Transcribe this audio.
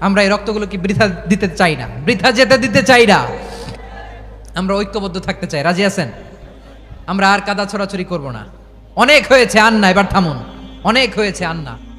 আমরা এই রক্তগুলোকে বৃথা দিতে চাই না। বৃথা যেতে দিতে চাই না। আমরা ঐক্যবদ্ধ থাকতে চাই। রাজি আছেন? আমরা আর কাদা ছড়াছড়ি করব না। অনেক হয়েছে আন্না এবার থামুন। অনেক হয়েছে আন্না।